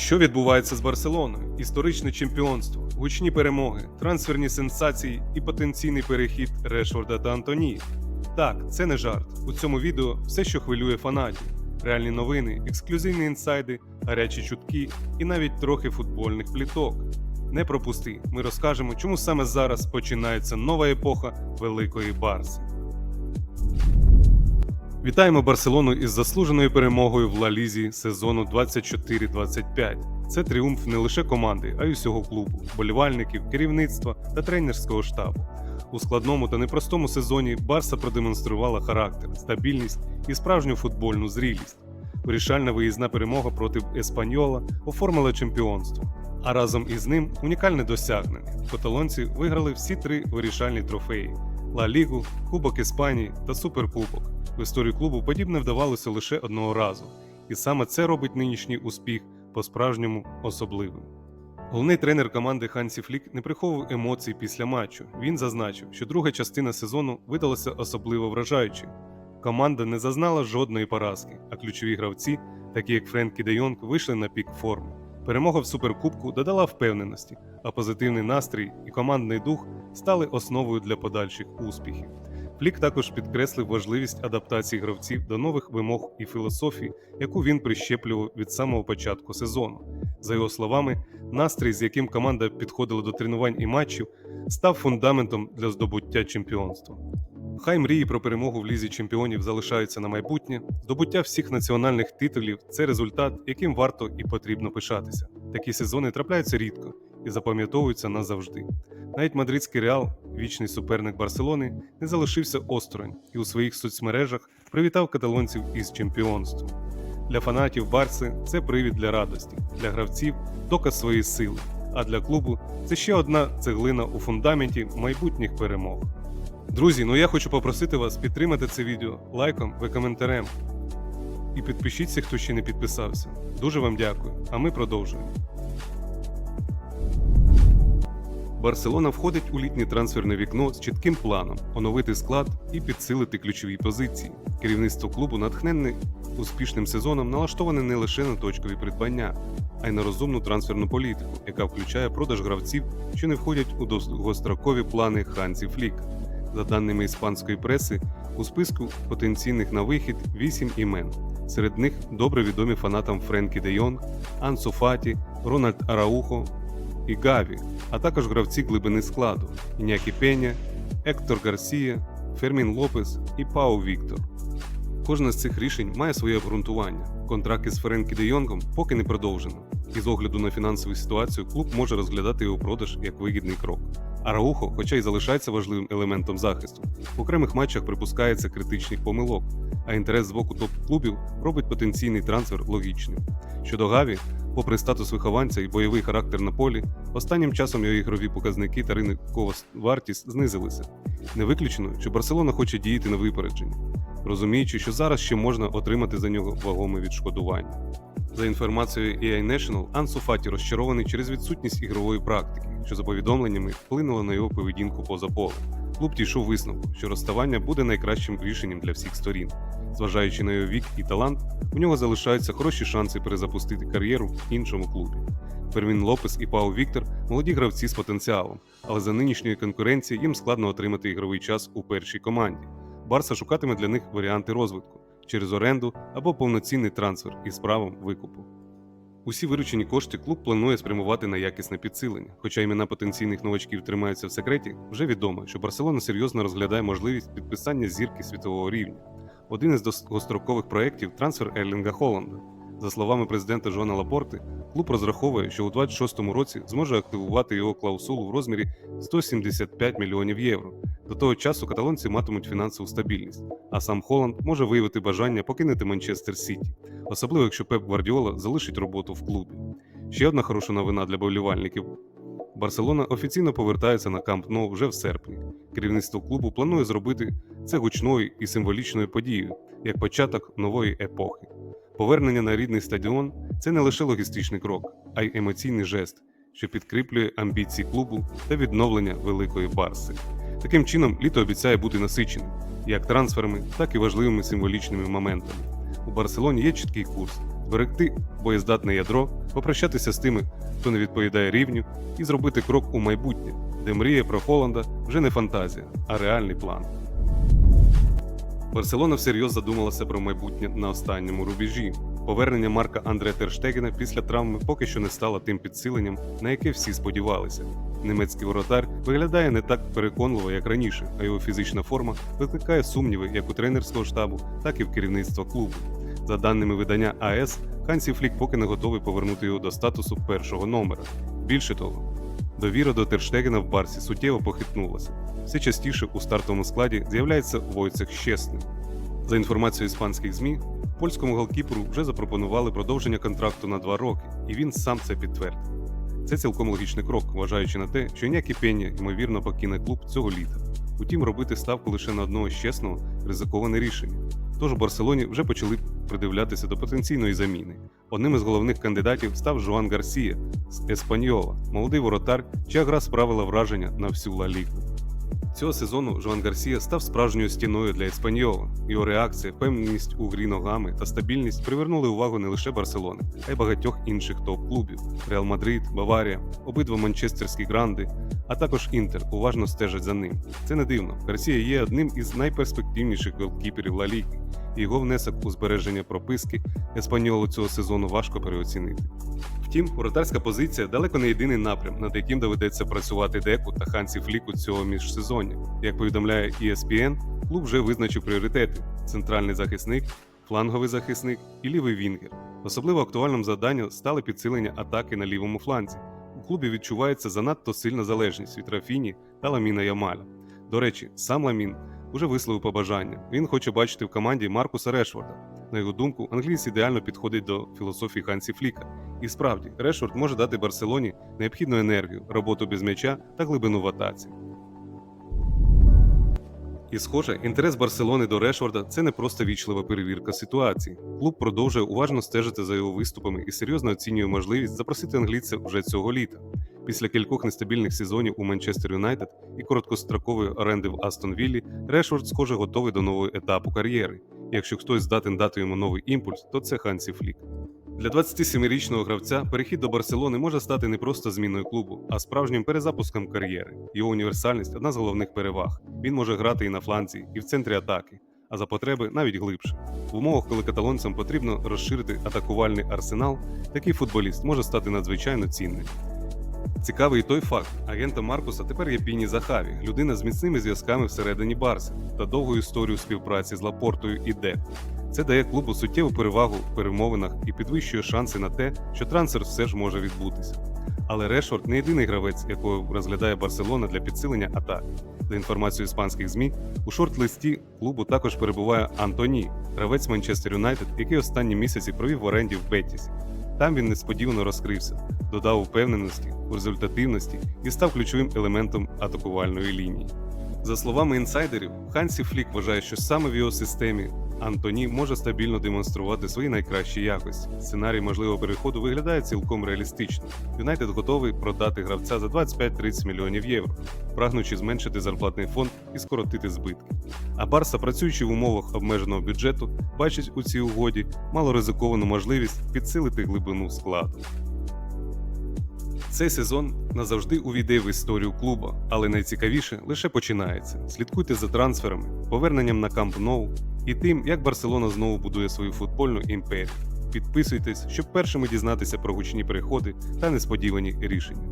Що відбувається з Барселоною? Історичне чемпіонство, гучні перемоги, трансферні сенсації і потенційний перехід Решфорда та Антонії. Так, це не жарт. У цьому відео все, що хвилює фанатів: реальні новини, ексклюзивні інсайди, гарячі чутки і навіть трохи футбольних пліток. Не пропусти, ми розкажемо, чому саме зараз починається нова епоха Великої Барси. Вітаємо Барселону із заслуженою перемогою в Ла Лізі сезону 24-25. Це тріумф не лише команди, а й усього клубу, болівальників, керівництва та тренерського штабу. У складному та непростому сезоні Барса продемонструвала характер, стабільність і справжню футбольну зрілість. Вирішальна виїзна перемога проти Еспаньола оформила чемпіонство. А разом із ним унікальне досягнення. Каталонці виграли всі три вирішальні трофеї: Ла Лігу, Кубок Іспанії та Суперкубок. В історії клубу подібне вдавалося лише одного разу, і саме це робить нинішній успіх по-справжньому особливим. Головний тренер команди Хансі Флік не приховував емоцій після матчу. Він зазначив, що друга частина сезону видалася особливо вражаючою. Команда не зазнала жодної поразки, а ключові гравці, такі як Френкі Де Йонг, вийшли на пік форми. Перемога в суперкубку додала впевненості, а позитивний настрій і командний дух стали основою для подальших успіхів. Флік також підкреслив важливість адаптації гравців до нових вимог і філософії, яку він прищеплював від самого початку сезону. За його словами, настрій, з яким команда підходила до тренувань і матчів, став фундаментом для здобуття чемпіонства. Хай мрії про перемогу в лізі чемпіонів залишаються на майбутнє. Здобуття всіх національних титулів це результат, яким варто і потрібно пишатися. Такі сезони трапляються рідко і запам'ятовуються назавжди. Навіть мадридський реал, вічний суперник Барселони, не залишився осторонь і у своїх соцмережах привітав каталонців із чемпіонством. Для фанатів Барси це привід для радості, для гравців доказ своєї сили, а для клубу це ще одна цеглина у фундаменті майбутніх перемог. Друзі, ну я хочу попросити вас підтримати це відео лайком і коментарем. І підпишіться, хто ще не підписався. Дуже вам дякую, а ми продовжуємо. Барселона входить у літнє трансферне вікно з чітким планом оновити склад і підсилити ключові позиції. Керівництво клубу натхненне успішним сезоном налаштоване не лише на точкові придбання, а й на розумну трансферну політику, яка включає продаж гравців, що не входять у довгострокові плани Хансі Фліка. За даними іспанської преси, у списку потенційних на вихід 8 імен. Серед них добре відомі фанатам Френкі Де Йонг, Ансу Фаті, Рональд Араухо і Гаві, а також гравці глибини складу Інякі Пеня, Ектор Гарсія, Фермін Лопес і Пау Віктор. Кожне з цих рішень має своє обґрунтування. Контракт із Френкі Де Йонгом поки не продовжено, і з огляду на фінансову ситуацію клуб може розглядати його продаж як вигідний крок. Араухо, хоча й залишається важливим елементом захисту, в окремих матчах припускається критичних помилок, а інтерес з боку топ-клубів робить потенційний трансфер логічним. Щодо Гаві, попри статус вихованця і бойовий характер на полі, останнім часом його ігрові показники та ринкова вартість знизилися. Не виключено, що Барселона хоче діяти на випередження, розуміючи, що зараз ще можна отримати за нього вагоме відшкодування. За інформацією EA National, Ансу Фаті розчарований через відсутність ігрової практики, що за повідомленнями вплинуло на його поведінку поза полем. Клуб дійшов висновку, що розставання буде найкращим рішенням для всіх сторін. Зважаючи на його вік і талант, у нього залишаються хороші шанси перезапустити кар'єру в іншому клубі. Фермін Лопес і Пау Віктор молоді гравці з потенціалом, але за нинішньої конкуренції їм складно отримати ігровий час у першій команді. Барса шукатиме для них варіанти розвитку через оренду або повноцінний трансфер із правом викупу. Усі виручені кошти клуб планує спрямувати на якісне підсилення. Хоча імена потенційних новачків тримаються в секреті, вже відомо, що Барселона серйозно розглядає можливість підписання зірки світового рівня. Один із довгострокових проєктів трансфер Ерлінга Холланда. За словами президента Жона Лапорти, клуб розраховує, що у 26-му році зможе активувати його клаусулу в розмірі 175 мільйонів євро. До того часу каталонці матимуть фінансову стабільність, а сам Холланд може виявити бажання покинути Манчестер Сіті, особливо якщо Пеп Гвардіола залишить роботу в клубі. Ще одна хороша новина для болівальників. Барселона офіційно повертається на Камп Ноу вже в серпні. Керівництво клубу планує зробити це гучною і символічною подією, як початок нової епохи. Повернення на рідний стадіон це не лише логістичний крок, а й емоційний жест, що підкріплює амбіції клубу та відновлення великої барси. Таким чином, літо обіцяє бути насиченим як трансферами, так і важливими символічними моментами. У Барселоні є чіткий курс берегти боєздатне ядро, попрощатися з тими, хто не відповідає рівню, і зробити крок у майбутнє, де мрія про Холланда вже не фантазія, а реальний план. Барселона всерйоз задумалася про майбутнє на останньому рубежі. Повернення Марка Андре Терштегена після травми поки що не стало тим підсиленням, на яке всі сподівалися. Німецький воротар виглядає не так переконливо, як раніше, а його фізична форма викликає сумніви як у тренерського штабу, так і в керівництва клубу. За даними видання АЕС, Хансі Флік поки не готовий повернути його до статусу першого номера. Більше того, довіра до Терштегена в Барсі суттєво похитнулася. Все частіше у стартовому складі з'являється Войцех Щесним. За інформацією іспанських ЗМІ, польському голкіперу вже запропонували продовження контракту на два роки, і він сам це підтвердив. Це цілком логічний крок, вважаючи на те, що ніякі пення ймовірно покине клуб цього літа. Утім, робити ставку лише на одного з чесного ризиковане рішення. Тож у Барселоні вже почали придивлятися до потенційної заміни. Одним із головних кандидатів став Жуан Гарсія з Еспаньола, молодий воротар, чия гра справила враження на всю Ла Лігу. Цього сезону Жоан Гарсія став справжньою стіною для Еспаньола. Його реакція, впевненість у грі ногами та стабільність привернули увагу не лише Барселони, а й багатьох інших топ-клубів: Реал Мадрид, Баварія, обидва манчестерські гранди, а також Інтер уважно стежать за ним. Це не дивно. Гарсія є одним із найперспективніших голкіперів Ла Ліги, і його внесок у збереження прописки Еспаньолу цього сезону важко переоцінити. Втім, воротарська позиція далеко не єдиний напрям, над яким доведеться працювати Деку та Хансі Фліку цього міжсезоння. Як повідомляє ESPN, клуб вже визначив пріоритети: центральний захисник, фланговий захисник і лівий вінгер. Особливо актуальним завданням стали підсилення атаки на лівому фланзі. У клубі відчувається занадто сильна залежність від Рафіні та Ламіна Ямаля. До речі, сам Ламін уже висловив побажання. Він хоче бачити в команді Маркуса Решфорда. На його думку, англійсь ідеально підходить до філософії Хансі Фліка. І справді, Решфорд може дати Барселоні необхідну енергію, роботу без м'яча та глибину в атаці. І схоже, інтерес Барселони до Решфорда це не просто вічлива перевірка ситуації. Клуб продовжує уважно стежити за його виступами і серйозно оцінює можливість запросити англійця вже цього літа. Після кількох нестабільних сезонів у Манчестер Юнайтед і короткострокової оренди в Астон Віллі, Решфорд, схоже, готовий до нового етапу кар'єри. Якщо хтось здатен дати йому новий імпульс, то це Хансі Флік. Для 27-річного гравця перехід до Барселони може стати не просто зміною клубу, а справжнім перезапуском кар'єри. Його універсальність одна з головних переваг. Він може грати і на фланзі, і в центрі атаки, а за потреби навіть глибше. В умовах, коли каталонцям потрібно розширити атакувальний арсенал, такий футболіст може стати надзвичайно цінним. Цікавий той факт, агента Маркуса тепер є Піні Захаві, людина з міцними зв'язками всередині Барси та довгою історією співпраці з Лапортою і Деку. Це дає клубу суттєву перевагу в перемовинах і підвищує шанси на те, що трансфер все ж може відбутися. Але Решфорд не єдиний гравець, якого розглядає Барселона для підсилення атаки. За інформацією іспанських ЗМІ, у шорт-листі клубу також перебуває Антоні, гравець Манчестер Юнайтед, який останні місяці провів в оренді в Бетісі. Там він несподівано розкрився, додав упевненості у результативності і став ключовим елементом атакувальної лінії. За словами інсайдерів, Хансі Флік вважає, що саме в його системі Антоні може стабільно демонструвати свої найкращі якості. Сценарій можливого переходу виглядає цілком реалістично. Юнайтед готовий продати гравця за 25-30 мільйонів євро, прагнучи зменшити зарплатний фонд і скоротити збитки. А Барса, працюючи в умовах обмеженого бюджету, бачить у цій угоді малоризиковану можливість підсилити глибину складу. Цей сезон назавжди увійде в історію клуба, але найцікавіше лише починається. Слідкуйте за трансферами, поверненням на Камп Ноу і тим, як Барселона знову будує свою футбольну імперію. Підписуйтесь, щоб першими дізнатися про гучні переходи та несподівані рішення.